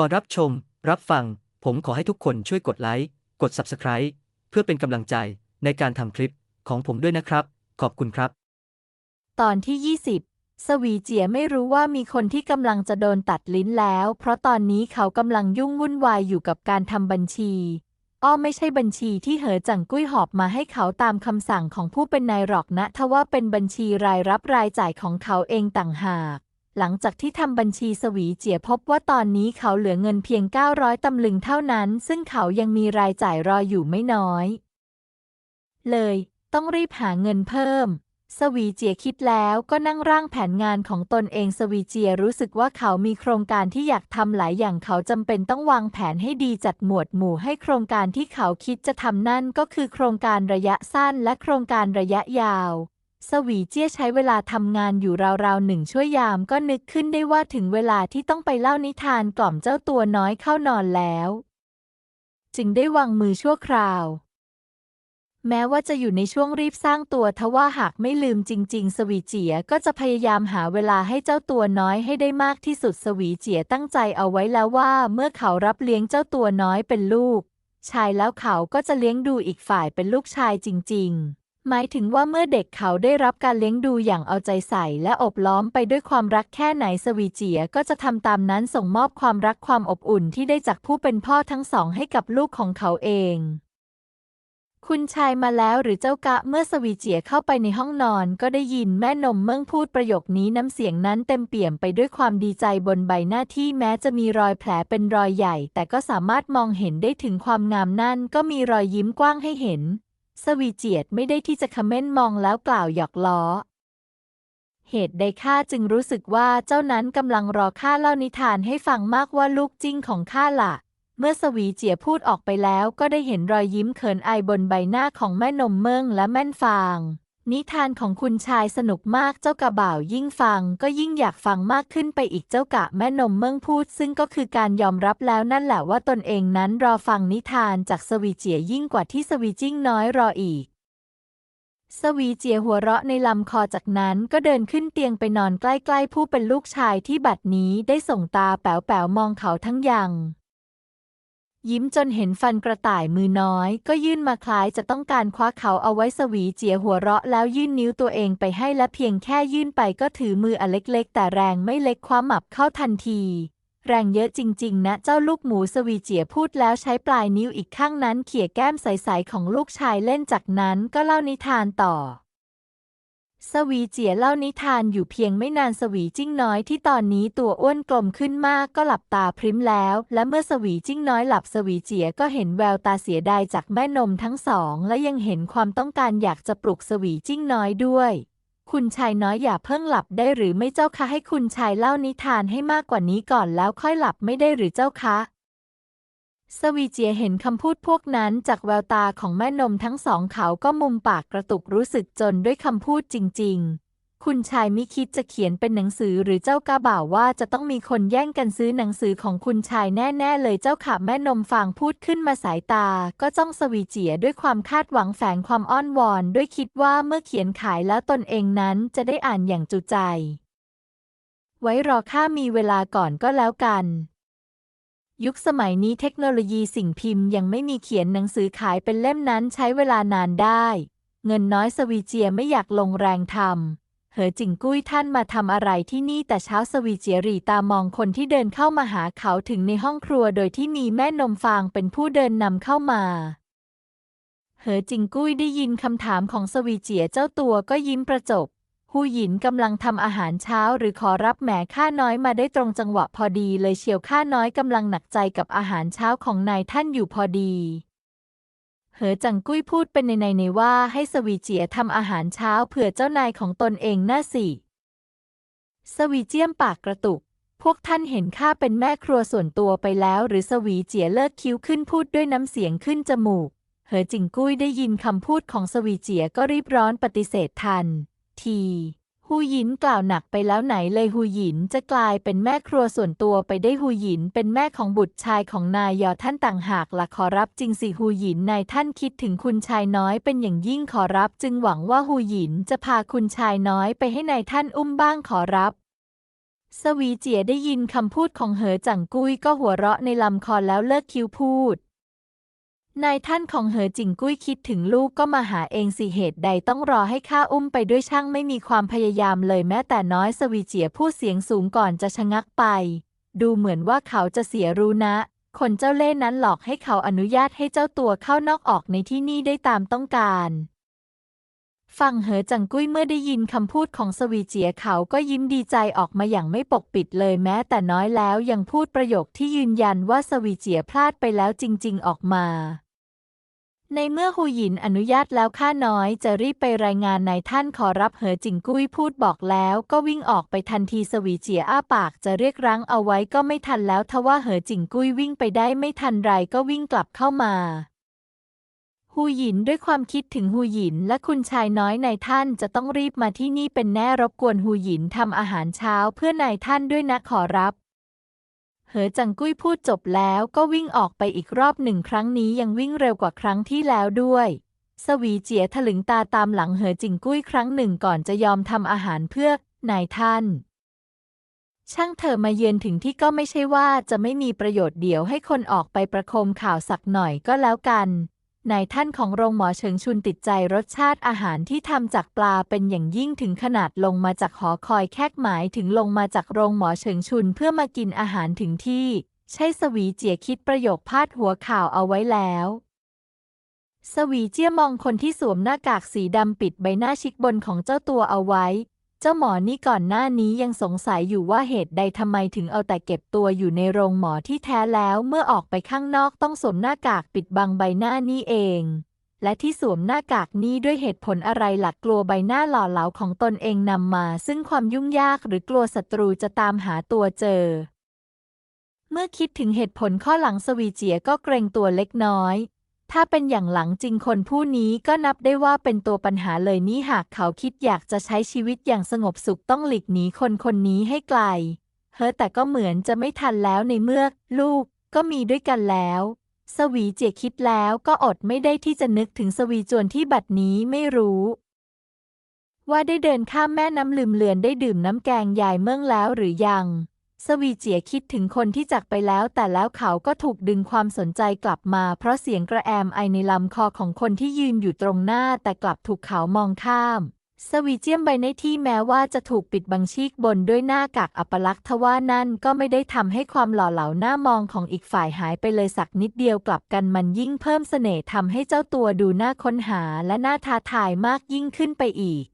ก่อนรับชม รับฟัง ผมขอให้ทุกคนช่วยกดไลค์ กด Subscribe เพื่อเป็นกำลังใจในการทำคลิปของผมด้วยนะครับ ขอบคุณครับ ตอนที่ 20 สวีเจียไม่รู้ว่ามีคนที่กำลังจะโดนตัดลิ้นแล้ว เพราะตอนนี้เขากำลังยุ่งวุ่นวายอยู่กับการทำบัญชี อ้อไม่ใช่บัญชีที่เหอจังกุ้ยหอบมาให้เขาตามคำสั่งของผู้เป็นนายหรอกนะ ทว่าเป็นบัญชีรายรับรายจ่ายของเขาเองต่างหาก หลังจากที่ทำบัญชีสวีเจียพบว่าตอนนี้เขาเหลือเงินเพียง 900 ตำลึงเท่านั้น ซึ่งเขายังมีรายจ่ายรออยู่ไม่น้อย เลย ต้องรีบหาเงินเพิ่ม สวีเจียคิดแล้วก็นั่งร่างแผนงานของตนเองสวีเจียรู้สึกว่าเขามีโครงการที่อยากทำหลายอย่างเขาจำเป็นต้องวางแผนให้ดีจัดหมวดหมู่ให้โครงการที่เขาคิดจะทำนั่นก็คือโครงการระยะสั้นและโครงการระยะยาว สวีเจี้ยใช้เวลาทำงานอยู่ราวๆหนึ่งชั่วยามก็นึกขึ้นได้ว่าถึงเวลาที่ต้องไปเล่านิทานกล่อมเจ้าตัวน้อยเข้านอนแล้ว จึงได้วางมือชั่วคราว แม้ว่าจะอยู่ในช่วงรีบสร้างตัวทว่าหากไม่ลืมจริง ๆ สวีเจียก็จะพยายามหาเวลาให้เจ้าตัวน้อยให้ได้มากที่สุดสวีเจียตั้งใจเอาไว้แล้วว่า เมื่อเขารับเลี้ยงเจ้าตัวน้อยเป็นลูกชายแล้วเขาก็จะเลี้ยงดูอีกฝ่ายเป็นลูกชายจริง ๆ หมายถึงว่าเมื่อเด็กเขาได้รับการเลี้ยงดูอย่างเอาใจใส่และอบล้อมไปด้วยความรักแค่ไหนสวีเจียก็จะทำตามนั้นส่งมอบความรักความอบอุ่นที่ได้จากผู้เป็นพ่อทั้งสองให้กับลูกของเขาเอง คุณชายมาแล้วหรือเจ้ากะเมื่อสวีเจียเข้าไปในห้องนอนก็ได้ยินแม่นมเมิ่งพูดประโยคนี้น้ำเสียงนั้นเต็มเปี่ยมไปด้วยความดีใจบนใบหน้าที่แม้จะมีรอยแผลเป็นรอยใหญ่ แต่ก็สามารถมองเห็นได้ถึงความงามนั่นก็มีรอยยิ้มกว้างให้เห็น สวีเจียดไม่ได้ที่จะคอมเมนต์มองแล้วกล่าวหยอกล้อ เหตุใดข้าจึงรู้สึกว่าเจ้านั้นกำลังรอข้าเล่านิทานให้ฟังมากว่าลูกจิ้งของข้าล่ะ เมื่อสวีเจียพูดออกไปแล้วก็ได้เห็นรอยยิ้มเขินอายบนใบหน้าของแม่นมเมิงและแม่นฟาง นิทานของคุณชายสนุกมากเจ้ากะบ่าวยิ่งฟังก็ยิ่งอยากฟังมากขึ้นไปอีกเจ้ากะแม่นมเมิงพูด ซึ่งก็คือการยอมรับแล้วนั่นแหละว่าตนเองนั้นรอฟังนิทานจากสวีเจียยิ่งกว่าที่สวีจิ้งน้อยรออีก สวีเจียหัวเราะในลำคอจากนั้นก็เดินขึ้นเตียงไปนอนใกล้ๆผู้เป็นลูกชายที่บัดนี้ได้ส่งตาแป๋วๆมองเขาทั้งยัง ยิ้มจนเห็นฟันกระต่ายมือน้อย ก็ยื่นมาคล้ายจะต้องการคว้าเขาเอาไว้สวีเจียหัวเราะแล้วยื่นนิ้วตัวเองไปให้และเพียงแค่ยื่นไปก็ถือมืออันเล็กๆ แต่แรงไม่เล็กคว้าหมับเข้าทันที แรงเยอะจริงๆ นะ เจ้าลูกหมูสวีเจียพูดแล้วใช้ปลายนิ้วอีกข้างนั้นเขี่ยแก้มใสๆของลูกชายเล่นจากนั้นก็เล่านิทานต่อ สวีเจียเล่านิทานอยู่เพียงไม่นานสวีจิ้งน้อยที่ตอนนี้ตัวอ้วนกลมขึ้นมากก็หลับตาพริ้มแล้ว และเมื่อสวีจิ้งน้อยหลับสวีเจียก็เห็นแววตาเสียดายจากแม่นมทั้งสอง และยังเห็นความต้องการอยากจะปลุกสวีจิ้งน้อยด้วย คุณชายน้อยอย่าเพิ่งหลับได้หรือไม่เจ้าคะให้คุณชายเล่านิทานให้มากกว่านี้ก่อนแล้วค่อยหลับไม่ได้หรือเจ้าคะ สวีเจียเห็นคำพูดพวกนั้นจากแววตาของแม่นมทั้งสองเขาก็มุมปากกระตุกรู้สึกจนด้วยคำพูดจริง ๆ คุณชายมิคิดจะเขียนเป็นหนังสือหรือเจ้ากาบ่าวว่าจะต้องมีคนแย่งกันซื้อหนังสือของคุณชายแน่ๆเลยเจ้าค่ะแม่นมฟางพูดขึ้นมาสายตา ก็จ้องสวีเจียด้วยความคาดหวังแฝงความอ้อนวอน ด้วยคิดว่าเมื่อเขียนขายแล้วตนเองนั้นจะได้อ่านอย่างจุใจ ไว้รอข้ามีเวลาก่อนก็แล้วกัน ยุคสมัยนี้เทคโนโลยีสิ่งพิมพ์ยังไม่มีเขียนหนังสือขายเป็นเล่มนั้นใช้เวลานานได้ เงินน้อยสวีเจียไม่อยากลงแรงทำ เหอจิงกุ้ยท่านมาทำอะไรที่นี่แต่เช้าสวีเจียรีตามองคนที่เดินเข้ามาหาเขาถึงในห้องครัวโดยที่มีแม่นมฟางเป็นผู้เดินนำเข้ามา เหอจิงกุ้ยได้ยินคำถามของสวีเจียเจ้าตัวก็ยิ้มประจบ หูหยินกำลังทำอาหารเช้าหรือขอรับแหมข้าน้อยมาได้ตรงจังหวะพอดีเลยเชียวข้าน้อยกำลังหนักใจกับอาหารเช้าของนายท่านอยู่พอดี เหอจังกุ้ยพูดเป็นในในในว่าให้สวีเจียทำอาหารเช้าเผื่อเจ้านายของตนเองน่าสิ สวีเจียมปากกระตุก พวกท่านเห็นข้าเป็นแม่ครัวส่วนตัวไปแล้วหรือสวีเจียเลิกคิ้วขึ้นพูดด้วยน้ำเสียงขึ้นจมูก เหอจิงกุ้ยได้ยินคำพูดของสวีเจียก็รีบร้อนปฏิเสธทัน ทีฮูหยินกล่าวหนักไปแล้วไหนเลยฮูหยินจะกลายเป็นแม่ครัวส่วนตัวไปได้ฮูหยินเป็นแม่ของบุตรชายของนายยอท่านต่างหากละขอรับจริงสิฮูหยินนายท่านคิดถึงคุณชายน้อยเป็นอย่างยิ่งขอรับจึงหวังว่าฮูหยินจะพาคุณชายน้อยไปให้นายท่านอุ้มบ้างขอรับ สวีเจียได้ยินคำพูดของเหอจังกุ้ยก็หัวเราะในลำคอแล้วเลิกคิ้วพูด นายท่านของเหอจิงกุ้ยคิดถึงลูกก็มาหาเองสิเหตุใดต้องรอให้ข้าอุ้มไปด้วยช่างไม่มีความพยายามเลยแม้แต่น้อยสวีเจียพูดเสียงสูงก่อนจะชะงักไป ดูเหมือนว่าเขาจะเสียรู้นะ คนเจ้าเล่ห์นั้นหลอกให้เขาอนุญาตให้เจ้าตัวเข้านอกออกในที่นี่ได้ตามต้องการฝั่งเหอจังกุ้ยเมื่อได้ยินคำพูดของสวีเจียเขาก็ยิ้มดีใจออกมาอย่างไม่ปกปิดเลยแม้แต่น้อยแล้วยังพูดประโยคที่ยืนยันว่าสวีเจียพลาดไปแล้วจริง ๆ ออกมา ในเมื่อหูหยินอนุญาตแล้วข้าน้อยจะรีบไปรายงานนายท่านขอรับเหอจิงกุ้ยพูดบอกแล้ว ก็วิ่งออกไปทันทีสวีเจียอ้าปากจะเรียกรั้งเอาไว้ก็ไม่ทันแล้วทว่าเหอจิงกุ้ยวิ่งไปได้ไม่ทันไรก็วิ่งกลับเข้ามาฮูหยินด้วยความคิดถึงฮูหยินและคุณชายน้อยนายท่านจะต้องรีบมาที่นี่เป็นแน่รบกวนฮูหยินทำอาหารเช้าเพื่อนายท่านด้วยนะขอรับ เหอจังกุ้ยพูดจบแล้วก็วิ่งออกไปอีกรอบหนึ่งครั้งนี้ยังวิ่งเร็วกว่าครั้งที่แล้วด้วย สวีเจียถลึงตาตามหลังเหอจิงกุ้ยครั้งหนึ่งก่อนจะยอมทำอาหารเพื่อนายท่าน ช่างเธอมาเยือนถึงที่ก็ไม่ใช่ว่าจะไม่มีประโยชน์เดี๋ยวให้คนออกไปประโคมข่าวสักหน่อยก็แล้วกัน นายท่านของโรงหมอเฉิงชุนติดใจรสชาติอาหารที่ทำจากปลาเป็นอย่างยิ่งถึงขนาดลงมาจากหอคอยแคกหมายถึงลงมาจากโรงหมอเฉิงชุนเพื่อมากินอาหารถึงที่ ใช่สวีเจียคิดประโยคพาดหัวข่าวเอาไว้แล้วสวีเจียมองคนที่สวมหน้ากากสีดำปิดใบหน้าชิกบนของเจ้าตัวเอาไว้ เจ้าหมอนี่ก่อนหน้านี้ยังสงสัยอยู่ว่าเหตุใดทำไมถึงเอาแต่เก็บตัวอยู่ในโรงหมอที่แท้แล้วเมื่อออกไปข้างนอกต้องสวมหน้ากากปิดบังใบหน้านี่เอง และที่สวมหน้ากากนี้ด้วยเหตุผลอะไรหลักกลัวใบหน้าหล่อเหลาของตนเองนำมา ซึ่งความยุ่งยากหรือกลัวศัตรูจะตามหาตัวเจอ เมื่อคิดถึงเหตุผลข้อหลังสวีเจียก็เกรงตัวเล็กน้อย ถ้าเป็นอย่างหลังจริงคนผู้นี้ก็นับได้ว่าเป็นตัวปัญหาเลยนี่หากเขาคิดอยากจะใช้ชีวิตอย่างสงบสุขต้องหลีกหนีคนคนนี้ให้ไกล เฮ้อแต่ก็เหมือนจะไม่ทันแล้วในเมื่อ ลูกก็มีด้วยกันแล้ว สวีเจียคิดแล้วก็อดไม่ได้ที่จะนึกถึงสวีจวนที่บัดนี้ไม่รู้ ว่าได้เดินข้ามแม่น้ำลืมเลือนได้ดื่มน้ำแกงยายเมืองแล้วหรือยัง สวีเจียคิดถึงคนที่จากไปแล้ว แต่แล้วเขาก็ถูกดึงความสนใจกลับมา เพราะเสียงกระแอมไอในลำคอของคนที่ยืนอยู่ตรงหน้า แต่กลับถูกเขามองข้ามสวีเจียมใบในที่แม้ว่าจะถูกปิดบังชีกบนด้วยหน้ากากอัปลักษณ์ทว่านั่นก็ไม่ได้ทำให้ความหล่อเหลาหน้ามองของอีกฝ่ายหายไปเลยสักนิดเดียวกลับกันมันยิ่งเพิ่มเสน่ห์ทำให้เจ้าตัวดูน่าค้นหาและน่าท้าทายมากยิ่งขึ้นไปอีก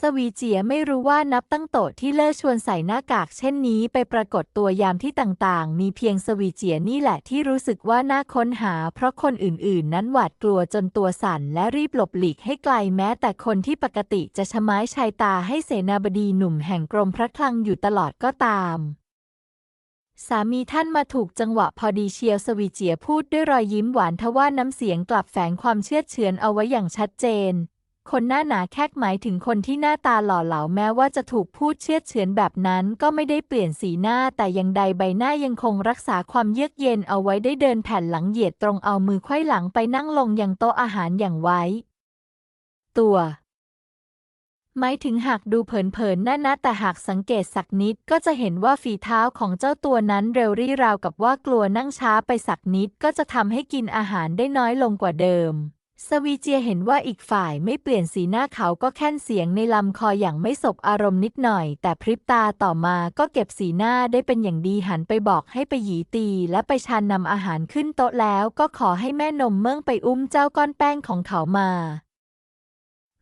สวีเจียไม่รู้ว่านับตั้งโตะที่เลิกชวนใส่หน้ากากเช่นนี้ไปปรากฏตัวยามที่ต่างๆ มีเพียงสวีเจียนี่แหละที่รู้สึกว่าน่าค้นหา เพราะคนอื่นๆ นั้นหวาดกลัวจนตัวสั่นและรีบหลบหลีกให้ไกลแม้แต่คนที่ปกติจะชะม้ชายตาให้เสนาบดีหนุ่มแห่งกรมพระคลังอยู่ตลอดก็ตามสามีท่านมาถูกจังหวะพอดีเชียวสวีเจียพูดด้วยรอยยิ้มหวานทว่าน้ำเสียงกลับแฝงความเชื่อเฉือนเอาไว้อย่างชัดเจน คนหน้าหนาแคกหมายถึงคนที่หน้าตาหล่อเหลาแม้ว่าจะถูกพูดเชื่อเฉือนแบบนั้น ก็ไม่ได้เปลี่ยนสีหน้า แต่ยังใดใบหน้ายังคงรักษาความเยือกเย็นเอาไว้ได้เดินแผ่นหลังเหยียดตรงเอามือไขว้หลังไปนั่งลงยังโต๊ะอาหารอย่างไว้ ตัวหมายถึงหากดูเผินๆน่านะแต่หากสังเกตสักนิดก็จะเห็นว่าฝีเท้าของเจ้าตัวนั้นเร็วรี่ราวกับว่ากลัวนั่งช้าไปสักนิดก็จะทำให้กินอาหารได้น้อยลงกว่าเดิม สวีเจียเห็นว่าอีกฝ่ายไม่เปลี่ยนสีหน้าเขาก็แค่นเสียงในลำคออย่างไม่สบอารมณ์นิดหน่อย แต่พริบตาต่อมาก็เก็บสีหน้าได้เป็นอย่างดีหันไปบอกให้ไปหยีตี และไปชานนำอาหารขึ้นโต๊ะแล้วก็ขอให้แม่นมเมืองไปอุ้มเจ้าก้อนแป้งของเขามา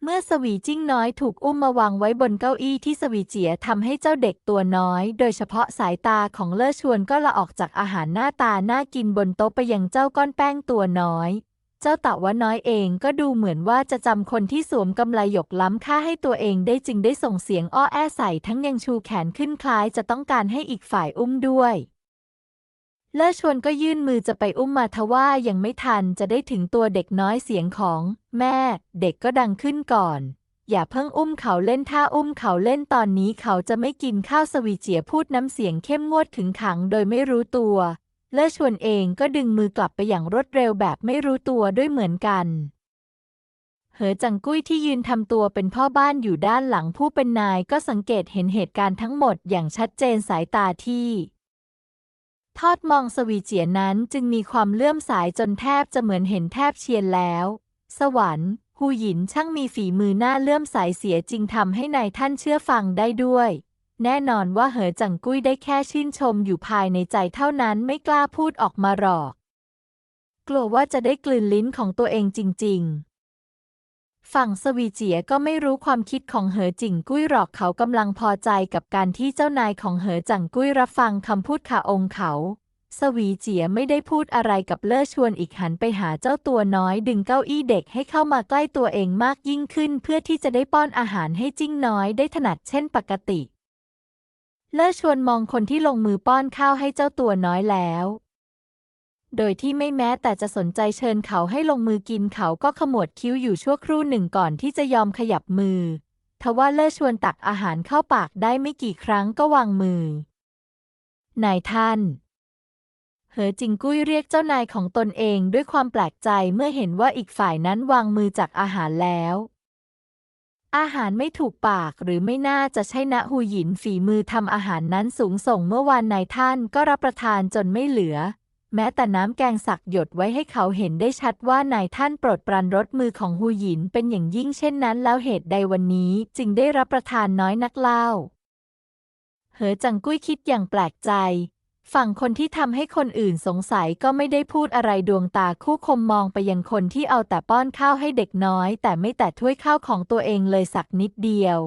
เมื่อสวีจิ้งน้อยถูกอุ้มมาวางไว้บนเก้าอี้ที่สวีเจียทำให้เจ้าเด็กตัวน้อย โดยเฉพาะสายตาของเล่อชวนก็ละออกจากอาหารหน้าตาน่ากินบนโต๊ะไปยังเจ้าก้อนแป้งตัวน้อย เจ้าตะวะน้อยเองก็ดูเหมือนว่าจะจำคนที่สวมกำไลหยกล้ำค่าให้ตัวเองได้จึงได้ส่งเสียงอ้อแอใส่ทั้งยังชูแขนขึ้นคล้ายจะต้องการให้อีกฝ่ายอุ้มด้วยเลิศชวนก็ยื่นมือจะไปอุ้มมาทว่ายังไม่ทันจะได้ถึงตัวเด็กน้อยเสียงของ แม่ เด็กก็ดังขึ้นก่อน อย่าเพิ่งอุ้มเขาเล่นถ้าอุ้มเขาเล่นตอนนี้เขาจะไม่กินข้าวสวีเจียพูดน้ำเสียงเข้มงวดขึงขังโดยไม่รู้ตัว เลิศชวนเองก็ดึงมือกลับไปอย่างรวดเร็วแบบไม่รู้ตัวด้วยเหมือนกัน เหอจังกุ้ยที่ยืนทำตัวเป็นพ่อบ้านอยู่ด้านหลังผู้เป็นนายก็สังเกตเห็นเหตุการณ์ทั้งหมดอย่างชัดเจนสายตาที่ ทอดมองสวีเจียนั้นจึงมีความเลื่อมสายจนแทบจะเหมือนเห็นแทบเชียนแล้ว สวรรค์หูหยินช่างมีฝีมือหน้าเลื่อมสายเสียจริงทำให้นายท่านเชื่อฟังได้ด้วย แน่นอนว่าเหอจังกุ้ยได้แค่ชื่นชมอยู่ภายในใจเท่านั้นไม่กล้าพูดออกมาหรอก กลัวว่าจะได้กลืนลิ้นของตัวเองจริง ๆ ฝั่งสวีเจียก็ไม่รู้ความคิดของเหอจิงกุ้ยหรอกเขากำลังพอใจกับการที่เจ้านายของเหอจังกุ้ยรับฟังคำพูดขาองค์เขา สวีเจียไม่ได้พูดอะไรกับเล่อชวนอีกหันไปหาเจ้าตัวน้อยดึงเก้าอี้เด็กให้เข้ามาใกล้ตัวเองมากยิ่งขึ้น เพื่อที่จะได้ป้อนอาหารให้จิ้งน้อยได้ถนัดเช่นปกติ เล่อชวนมองคนที่ลงมือป้อนข้าวให้เจ้าตัวน้อยแล้ว โดยที่ไม่แม้แต่จะสนใจเชิญเขาให้ลงมือกินเขาก็ขมวดคิ้วอยู่ชั่วครู่หนึ่งก่อนที่จะยอมขยับมือ ทว่าเล่อชวนตักอาหารเข้าปากได้ไม่กี่ครั้งก็วางมือ นายท่าน เหอจิงกุ้ยเรียกเจ้านายของตนเองด้วยความแปลกใจเมื่อเห็นว่าอีกฝ่ายนั้นวางมือจากอาหารแล้ว อาหารไม่ถูกปากหรือไม่น่าจะใช่ณหูหยินฝีมือทำอาหารนั้นสูงส่งเมื่อวานนายท่านก็รับประทานจนไม่เหลือ แม้แต่น้ำแกงสักหยดไว้ให้เขาเห็นได้ชัดว่านายท่านโปรดปรานรสมือของหูหยินเป็นอย่างยิ่งเช่นนั้นแล้วเหตุใดวันนี้จึงได้รับประทานน้อยนักเล่า เหอจังกุ้ยคิดอย่างแปลกใจ ฝั่งคนที่ทำให้คนอื่นสงสัยก็ไม่ได้พูดอะไรดวงตาคู่คมมองไปยังคนที่เอาแต่ป้อนข้าวให้เด็กน้อย แต่ไม่แต่ถ้วยข้าวของตัวเองเลยสักนิดเดียว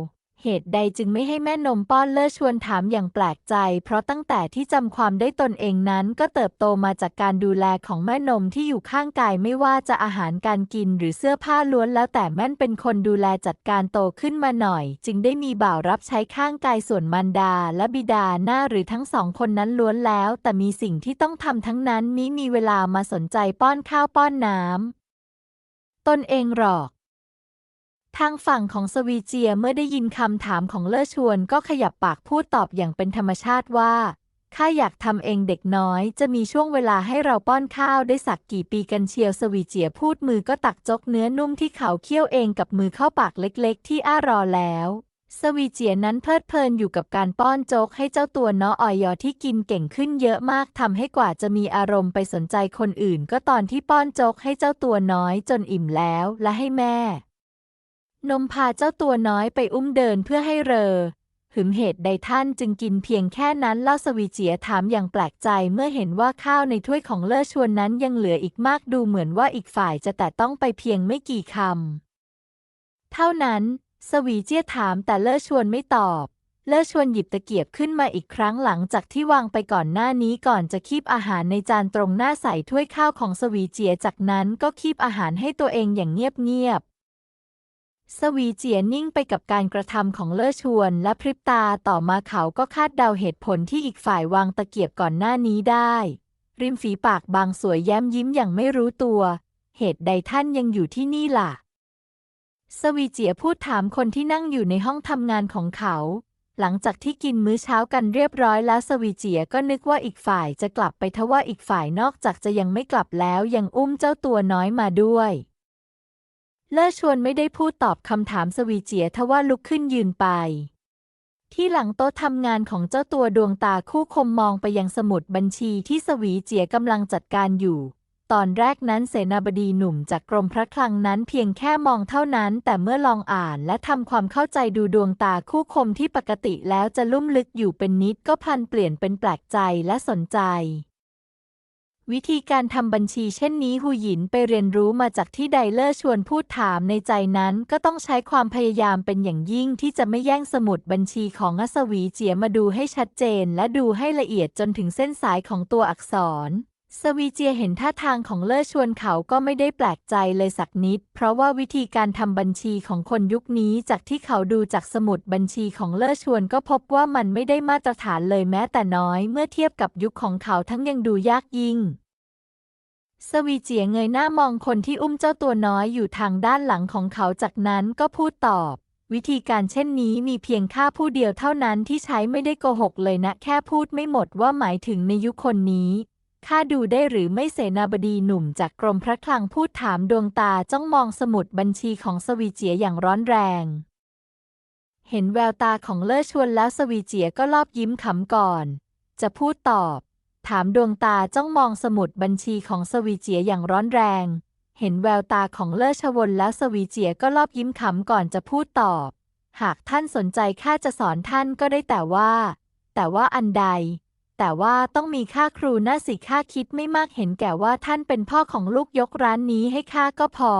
เหตุใดจึงไม่ให้แม่นมป้อนเลิศชวนถามอย่างแปลกใจ เพราะตั้งแต่ที่จำความได้ตนเองนั้น ก็เติบโตมาจากการดูแลของแม่นมที่อยู่ข้างกายไม่ว่าจะอาหารการกินหรือเสื้อผ้าล้วนแล้วแต่แม่นเป็นคนดูแลจัดการโตขึ้นมาหน่อย จึงได้มีบ่าวรับใช้ข้างกายส่วนมันดา และบิดาหน้าหรือทั้งสองคนนั้นล้วนแล้ว แต่มีสิ่งที่ต้องทำทั้งนั้นมิมีเวลามาสนใจป้อนข้าวป้อนน้ำตนเองหรอก ทางฝั่งของสวีเจียเมื่อได้ยินคำถามของเลอชวนก็ขยับปากพูดตอบอย่างเป็นธรรมชาติว่าข้าอยากทำเองเด็กน้อยจะมีช่วงเวลาให้เราป้อนข้าวได้สักกี่ปีกันเชียวสวีเจียพูดมือก็ตักจกเนื้อนุ่มที่เขาเคี่ยวเองกับมือเข้าปากเล็กๆ ที่อ้ารอแล้ว สวีเจียนั้นเพลิดเพลินอยู่กับการป้อนโจ๊กให้เจ้าตัวน้อออยอที่กินเก่งขึ้นเยอะมากทำให้กว่าจะมีอารมณ์ไปสนใจคนอื่น ก็ตอนที่ป้อนโจ๊กให้เจ้าตัวน้อยจนอิ่มแล้วและให้แม่ นมพาเจ้าตัวน้อยไปอุ้มเดินเพื่อให้เรอ หึงเหตุใดท่านจึงกินเพียงแค่นั้นเล่าสวีเจียถามอย่างแปลกใจเมื่อเห็นว่าข้าวในถ้วยของเล่อชวนนั้นยังเหลืออีกมากดูเหมือนว่าอีกฝ่ายจะแต่ต้องไปเพียงไม่กี่คำ เท่านั้น สวีเจียถามแต่เล่อชวนไม่ตอบเล่อชวนหยิบตะเกียบขึ้นมาอีกครั้งหลังจากที่วางไปก่อนหน้านี้ก่อนจะคีบอาหารในจานตรงหน้าใส่ถ้วยข้าวของสวีเจียจากนั้นก็คีบอาหารให้ตัวเองอย่างเงียบๆ สวีเจียนิ่งไปกับการกระทำของเล่อชวนและพริบตาต่อมาเขาก็คาดเดาเหตุผลที่อีกฝ่ายวางตะเกียบก่อนหน้านี้ได้ ริมฝีปากบางสวยแย้มยิ้มอย่างไม่รู้ตัว เหตุใดท่านยังอยู่ที่นี่ล่ะ สวีเจียพูดถามคนที่นั่งอยู่ในห้องทำงานของเขา หลังจากที่กินมื้อเช้ากันเรียบร้อยแล้วสวีเจียก็นึกว่าอีกฝ่ายจะกลับไปทว่าอีกฝ่ายนอกจากจะยังไม่กลับแล้วยังอุ้มเจ้าตัวน้อยมาด้วย เลิศชวนไม่ได้พูดตอบคำถามสวีเจียทว่าลุกขึ้นยืนไป ที่หลังโต๊ะทำงานของเจ้าตัวดวงตาคู่คมมองไปยังสมุดบัญชีที่สวีเจียกำลังจัดการอยู่ ตอนแรกนั้นเสนาบดีหนุ่มจากกรมพระคลังนั้นเพียงแค่มองเท่านั้น แต่เมื่อลองอ่านและทำความเข้าใจดูดวงตาคู่คมที่ปกติแล้วจะลุ่มลึกอยู่เป็นนิดก็พลันเปลี่ยนเป็นแปลกใจและสนใจ วิธีการทำบัญชีเช่นนี้หูหยินไปเรียนรู้มาจากที่ไดเลอร์ชวนพูดถามในใจนั้น ก็ต้องใช้ความพยายามเป็นอย่างยิ่งที่จะไม่แย่งสมุดบัญชีของอัศวีเจียมาดูให้ชัดเจน และดูให้ละเอียดจนถึงเส้นสายของตัวอักษร สวีเจียเห็นท่าทางของเล่อชวนเขาก็ไม่ได้แปลกใจเลยสักนิด เพราะว่าวิธีการทำบัญชีของคนยุคนี้จากที่เขาดูจากสมุดบัญชีของเล่อชวนก็พบว่ามันไม่ได้มาตรฐานเลยแม้แต่น้อยเมื่อเทียบกับยุคของเขาทั้งยังดูยากยิ่ง สวีเจียเงยหน้ามองคนที่อุ้มเจ้าตัวน้อยอยู่ทางด้านหลังของเขาจากนั้นก็พูดตอบ วิธีการเช่นนี้มีเพียงข้าผู้เดียวเท่านั้นที่ใช้ไม่ได้โกหกเลยนะแค่พูดไม่หมดว่าหมายถึงในยุคคนนี้ ข้าดูได้หรือไม่เสนาบดีหนุ่มจากกรมพระคลังพูดถามดวงตาจ้องมองสมุดบัญชีของสวีเจียอย่างร้อนแรง เห็นแววตาของเล่อชวนแล้วสวีเจียก็รอบยิ้มขำก่อน จะพูดตอบ ถามดวงตาจ้องมองสมุดบัญชีของสวีเจียอย่างร้อนแรง เห็นแววตาของเล่อชวนแล้วสวีเจียก็รอบยิ้มขำก่อนจะพูดตอบ หากท่านสนใจข้าจะสอนท่านก็ได้แต่ว่า แต่ว่าอันใด แต่ว่าต้องมีค่าครูน่าสิข้าคิดไม่มากเห็นแก่ว่าท่านเป็นพ่อของลูกยกร้านนี้ให้ข้าก็พอ